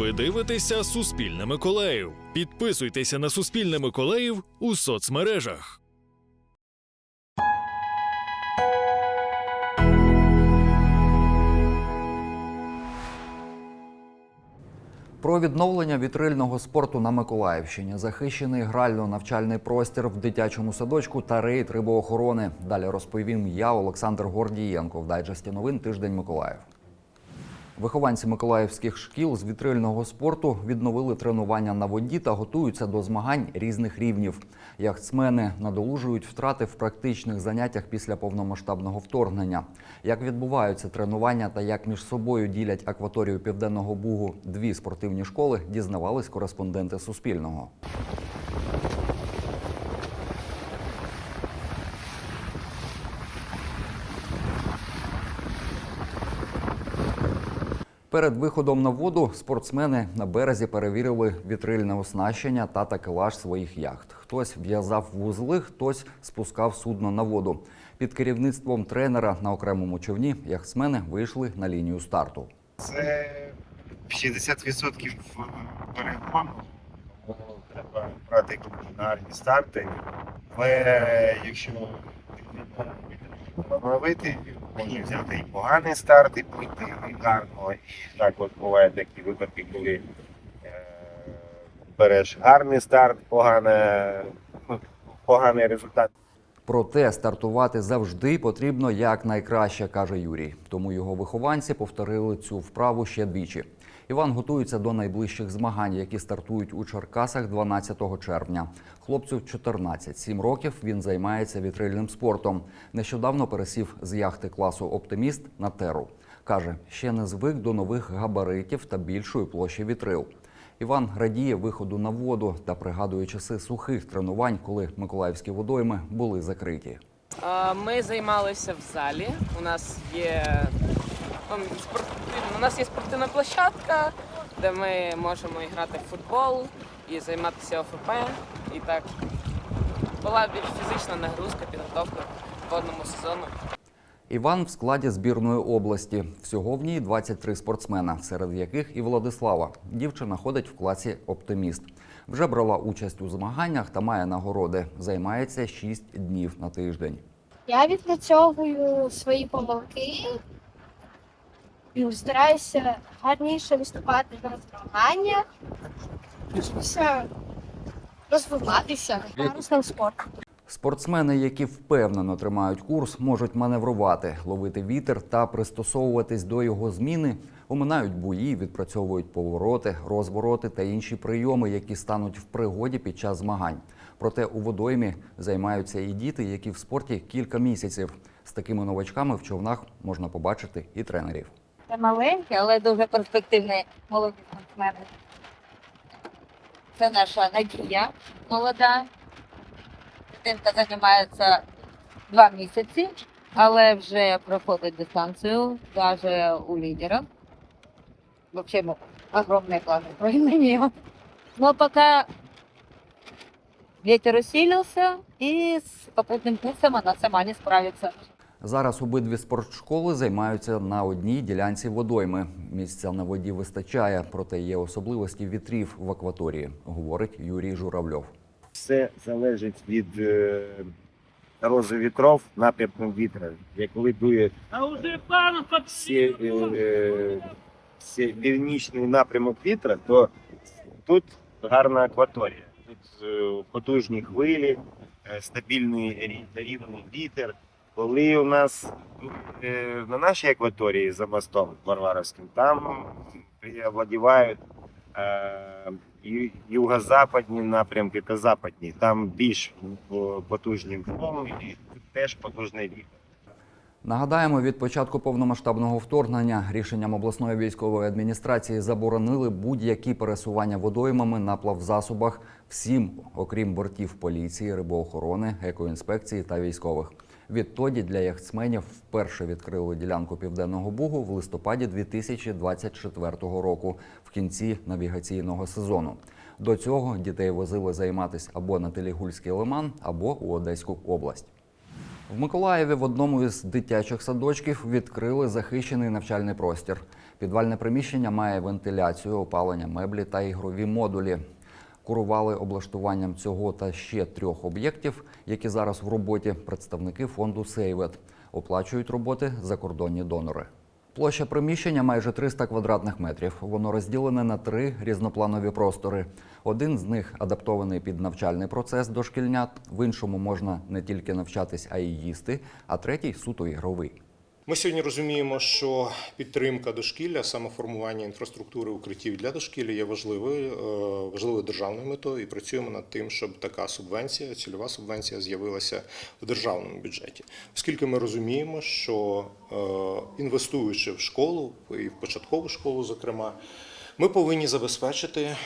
Ви дивитеся Суспільне Миколаїв. Підписуйтеся на Суспільне Миколаїв у соцмережах. Про відновлення вітрильного спорту на Миколаївщині, захищений грально-навчальний простір в дитячому садочку та рейд рибоохорони. Далі розповім я, Олександр Гордієнко, в дайджесті новин Тиждень Миколаїв. Вихованці миколаївських шкіл з вітрильного спорту відновили тренування на воді та готуються до змагань різних рівнів. Яхтсмени надолужують втрати в практичних заняттях після повномасштабного вторгнення. Як відбуваються тренування та як між собою ділять акваторію Південного Бугу дві спортивні школи, дізнавались кореспонденти Суспільного. Перед виходом на воду спортсмени на березі перевірили вітрильне оснащення та такелаж своїх яхт. Хтось в'язав вузли, хтось спускав судно на воду. Під керівництвом тренера на окремому човні яхтсмени вийшли на лінію старту. Це 60% перегону. Треба брати гарні старти. Але якщо ловити, можна взяти і поганий старт, і пройти гарно. І також бувають такі випадки, коли е, береш гарний старт, погане, поганий результат. Проте стартувати завжди потрібно як найкраще, каже Юрій. Тому його вихованці повторили цю вправу ще двічі. Іван готується до найближчих змагань, які стартують у Черкасах 12 червня. Хлопцю 14, 7 років. Він займається вітрильним спортом. Нещодавно пересів з яхти класу Оптиміст на теру. каже, ще не звик до нових габаритів та більшої площі вітрил. Іван радіє виходу на воду та пригадує часи сухих тренувань, коли миколаївські водойми були закриті. Ми займалися в залі. У нас є у нас є спортивна площадка, де ми можемо грати в футбол і займатися ОФП. І так була більш фізична нагрузка, підготовка в одному сезону. Іван в складі збірної області. Всього в ній 23 спортсмена, серед яких і Владислава. Дівчина ходить в класі Оптиміст. Вже брала участь у змаганнях та має нагороди. Займається 6 днів на тиждень. Я відпрацьовую свої помилки і стараюся гарніше виступати на змаганнях, вчуся розвиватися гарним спортом. Спортсмени, які впевнено тримають курс, можуть маневрувати, ловити вітер та пристосовуватись до його зміни, оминають бої, відпрацьовують повороти, розвороти та інші прийоми, які стануть в пригоді під час змагань. Проте у водоймі займаються і діти, які в спорті кілька місяців. З такими новачками в човнах можна побачити і тренерів. Це маленькі, але дуже перспективні молоді спортсмени. Це наша Надія молода. Дитинка займається два місяці, але вже проходить дистанцію, навіть у лідерах. Взагалі, огромные планы про нее. Но пока ветер усилился, и с попутным курсом она сама не справится. Зараз обидві спортшколи займаються на одній ділянці водойми. Місця на воді вистачає, проте є особливості вітрів в акваторії, говорить Юрій Журавльов. все залежить від е, рози вітров, напрямку вітра. Як коли дує всі, е, е, всі північний напрямок вітра, то тут гарна акваторія. Тут потужні хвилі, стабільний рівний вітер. Коли у нас е, на нашій акваторії за мостом Варваровським, там овладівають е, юго-западні напрямки та западні. Там більш о, потужні впливи і теж потужний вітер. Нагадаємо, від початку повномасштабного вторгнення рішенням обласної військової адміністрації заборонили будь-які пересування водоймами на плавзасобах всім, окрім бортів поліції, рибоохорони, екоінспекції та військових. Відтоді для яхтсменів вперше відкрили ділянку південного бугу в листопаді 2024 року, в кінці навігаційного сезону. До цього дітей возили займатися або на Телігульський лиман, або у Одеську область. В Миколаєві в одному із дитячих садочків відкрили захищений навчальний простір. Підвальне приміщення має вентиляцію, опалення, меблі та ігрові модулі. Курували облаштуванням цього та ще трьох об'єктів, які зараз в роботі представники фонду Сейвет. Оплачують роботи закордонні донори. Площа приміщення майже 300 квадратних метрів. Воно розділене на три різнопланові простори. Один з них адаптований під навчальний процес дошкільнят, в іншому можна не тільки навчатись, а й їсти, а третій суто ігровий. Ми сьогодні розуміємо, що підтримка дошкілля, саме формування інфраструктури укриттів для дошкілля є важливою, е, важливою державною метою, і працюємо над тим, щоб така субвенція, цільова субвенція з'явилася в державному бюджеті, оскільки ми розуміємо, що е, інвестуючи в школу і в початкову школу, зокрема, ми повинні забезпечити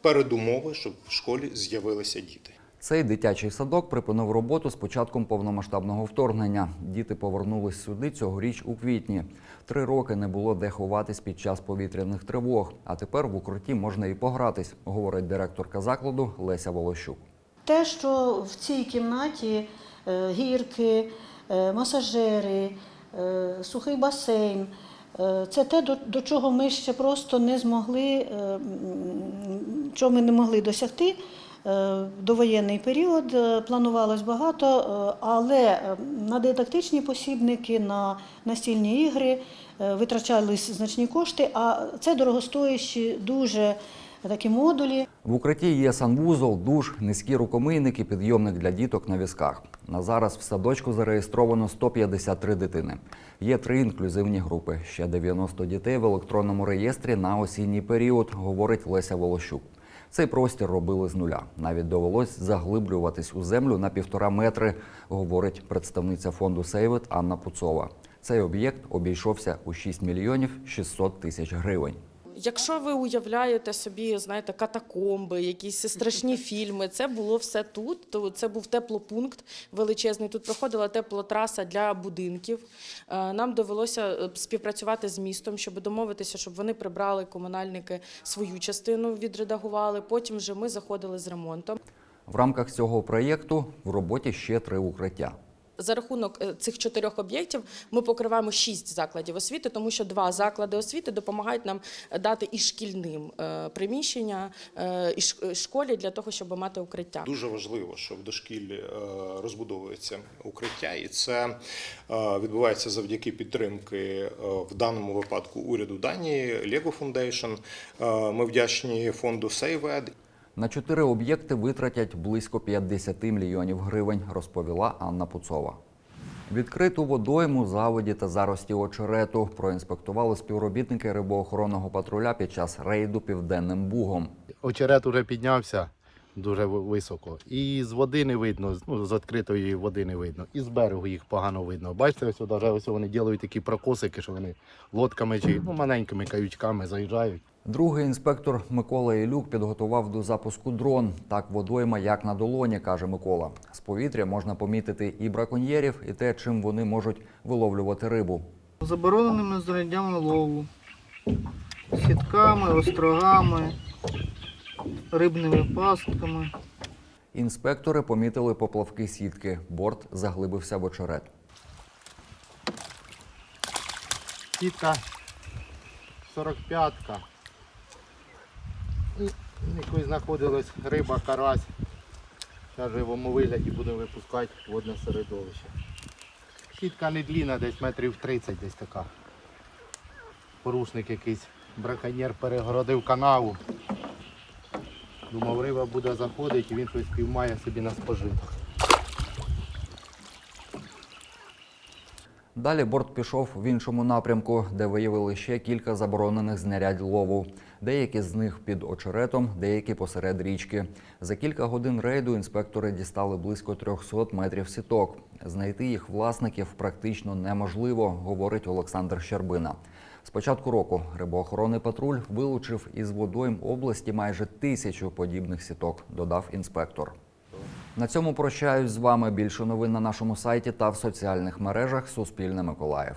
передумови, щоб в школі з'явилися діти. Цей дитячий садок припинив роботу з початком повномасштабного вторгнення. Діти повернулись сюди цьогоріч у квітні. Три роки не було де ховатись під час повітряних тривог. А тепер в укритті можна і погратись, говорить директорка закладу Леся Волощук. Те, що в цій кімнаті е, гірки, е, масажери, е, сухий басейн, це те, до, до чого ми ще просто не змогли, чого ми не могли досягти. Е, довоєнний період е, планувалось багато, е, але на дидактичні посібники, на настільні ігри витрачались значні кошти, а це дорогостоящі дуже такі модулі. В укритті є санвузол, душ, низькі рукомийники, підйомник для діток на візках. На зараз в садочку зареєстровано 153 дитини. Є три інклюзивні групи. Ще 90 дітей в електронному реєстрі на осінній період, говорить Леся Волощук. Цей простір робили з нуля. Навіть довелось заглиблюватись у землю на півтора метри, говорить представниця фонду Сейвет Анна Пуцова. Цей об'єкт обійшовся у 6 мільйонів 600 тисяч гривень. Якщо ви уявляєте собі, знаєте, катакомби, якісь страшні фільми, це було все тут. То це був теплопункт величезний. Тут проходила теплотраса для будинків. Е, Нам довелося е, співпрацювати з містом, щоб домовитися, щоб вони прибрали комунальники свою частину, відредагували. Потім вже ми заходили з ремонтом. В рамках цього проєкту в роботі ще три укриття. За рахунок е, цих чотирьох об'єктів ми покриваємо шість закладів освіти, тому що два заклади освіти допомагають нам дати і шкільним е, приміщення, е, і школі для того, щоб мати укриття. Дуже важливо, що в дошкіллі е, розбудовується укриття, і це е, відбувається завдяки підтримки е, в даному випадку уряду Данії Lego Foundation. Е, Ми вдячні фонду SaveEd На чотири об'єкти витратять близько 50 мільйонів гривень, розповіла Анна Пуцова. Відкриту водойму, заводі та зарості очерету проінспектували співробітники рибоохоронного патруля під час рейду Південним Бугом. очерет уже піднявся дуже високо. І з води не видно, ну, з відкритої води не видно. І з берегу їх погано видно. Бачите, даже, ось вони ділають такі прокосики, що вони лодками чи ну, маленькими каючками заїжджають. Другий інспектор Микола Ілюк підготував до запуску дрон. Так водойма як на долоні, каже Микола. З повітря можна помітити і браконьєрів, і те, чим вони можуть виловлювати рибу. забороненими знаряддями лову, сітками, острогами, рибними пастками. Інспектори помітили поплавки сітки. Борт заглибився в очерет. Сітка 45-ка. Якось знаходилась риба, карась. В живому вигляді будемо випускати водне середовище. Сітка не длінна, десь метрів 30 десь така. Порушник якийсь браконьєр перегородив канаву. Думав, риба буде заходити і він щось піймає собі на спожиток. Далі борт пішов в іншому напрямку, де виявили ще кілька заборонених знарядь лову. Деякі з них під очеретом, деякі посеред річки. За кілька годин рейду інспектори дістали близько 300 метрів сіток. Знайти їх власників практично неможливо, говорить Олександр Щербина. З початку року рибоохоронний патруль вилучив із водойм області майже тисячу подібних сіток, додав інспектор. На цьому прощаюсь з вами. Більше новин на нашому сайті та в соціальних мережах Суспільне Миколаїв.